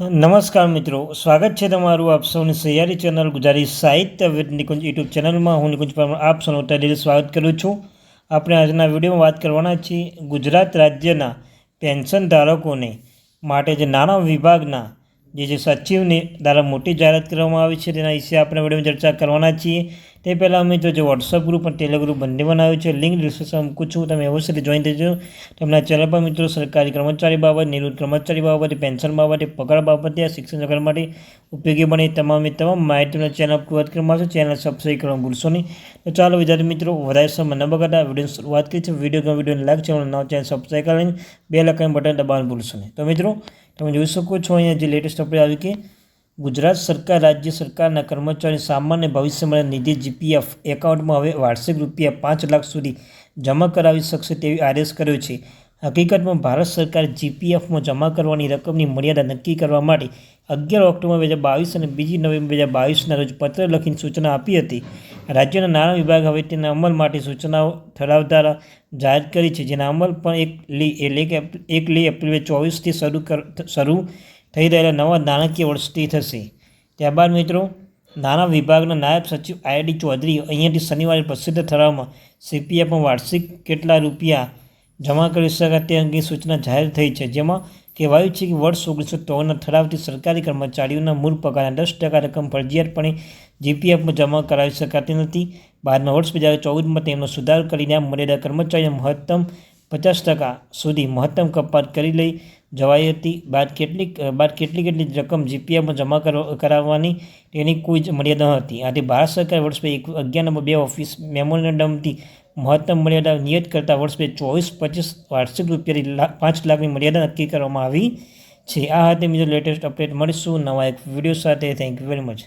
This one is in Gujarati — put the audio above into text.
નમસ્કાર મિત્રો, સ્વાગત છે તમારું આપ સૌની સહિયારી ચેનલ ગુજરાતી સાહિત્ય નિકુંજ યુટ્યુબ ચેનલમાં. હું નિકુંજ પરમાર, આપ સૌનું તહેદીલ સ્વાગત કરું છું. આપણે આજના વિડીયોમાં વાત કરવાના છીએ ગુજરાત રાજ્યના પેન્શન ધારકોને માટે જે નાણાં વિભાગના જે જે સચિવને દ્વારા મોટી જાહેરાત કરવામાં આવી છે, તેના વિશે આપણે વિડીયોમાં ચર્ચા કરવાના છીએ. તે પહેલાં અમે જો વોટ્સઅપ ગ્રુપ અને ટેલિગ્રુપ ગ્રુપ બંને બનાવ્યું છે લિંક ડિસ્ક્રિપ્શન મૂકું છું. તમે અવશ્ય જોઈન થજો. તેમના ચેનલ પર મિત્રો સરકારી કર્મચારી બાબત, નિવૃત્ત કર્મચારી બાબતે પેન્શન બાબતે, પગાર બાબતે આ શિક્ષણ જગત માટે ઉપયોગી બને તમામે તમામ માહિતીનો ચેનલ પૂરત કરવામાં આવશે. ચેનલ સબસ્ક્રાઈબ કરવાનું ભૂલશો નહીં. તો ચાલો વિદ્યાર્થી મિત્રો, વધારે સમય ન બગાડતા વીડિયો શરૂઆત કરી છે વીડિયો ગમે વિડીયોને લાઈક ચેનલ નવ ચેનલ સબસ્ક્રાઈબ કરીને બે લખાણ બટન દબાવવાનું ભૂલશો નહીં. તો મિત્રો તમે જોઈ શકો છો અહીંયા જે લેટેસ્ટ અપડેટ આવી કે ગુજરાત સરકાર, રાજ્ય સરકારના કર્મચારી સામાન્ય ભવિષ્ય માટે નિધિ જીપીએફ એકાઉન્ટમાં હવે વાર્ષિક રૂપિયા પાંચ લાખ સુધી જમા કરાવી શકશે તેવી આદેશ કર્યો છે. હકીકતમાં ભારત સરકાર જીપીએફમાં જમા કરવાની રકમની મર્યાદા નક્કી કરવા માટે અગિયાર ઓક્ટોબર બે હજાર બાવીસ અને બીજી નવેમ્બર બે હજાર બાવીસના રોજ પત્ર લખીને સૂચના આપી હતી. રાજ્યના નાણાં વિભાગ હવે તેના અમલ માટે સૂચનાઓ ઠરાવ દ્વારા જાહેર કરી છે. જેના અમલ પણ એક લી, એટલે કે એક લી એપ્રિલ ચોવીસથી શરૂ કર, શરૂ થઈ રહેલા નવા નાણાકીય વર્ષથી થશે. ત્યારબાદ મિત્રો, નાણાં વિભાગના નાયબ સચિવ આઈડી ચૌધરી અહીંયાથી શનિવારે પ્રસિદ્ધ ઠરાવમાં સીપીએફમાં વાર્ષિક કેટલા રૂપિયા જમા કરી શકાય તે અંગે સૂચના જાહેર થઈ છે. જેમાં કહેવાયું છે કે વર્ષ ઓગણીસો ત્રણના ઠરાવથી સરકારી કર્મચારીઓના મૂળ પગારના દસ ટકા રકમ ફરજિયાતપણે જીપીએફમાં જમા કરાવી શકાતી નથી. બાદમાં વર્ષ બે હજાર ચૌદમાં તેમનો સુધાર કરીને આ મર્યાદા કર્મચારીઓ મહત્તમ પચાસ ટકા સુધી મહત્તમ કપાત કરી લઈ જવાઈ હતી. બાદ કેટલીક બાદ કેટલી કેટલી રકમ જીપીએફમાં જમા કરાવવાની તેની કોઈ જ મર્યાદા હતી. આથી ભારત સરકાર વર્ષ બે અગિયાર નંબર બે ઓફિસ મેમોરેન્ડમથી મહત્તમ મર્યાદા નિયત કરતાં વર્ષ બે ચોવીસ પચીસ વાર્ષિક રૂપિયાની પાંચ લાખની મર્યાદા નક્કી કરવામાં આવી છે. આ હતી બીજો લેટેસ્ટ અપડેટ મળીશું નવા એક વીડિયો સાથે. Thank you very much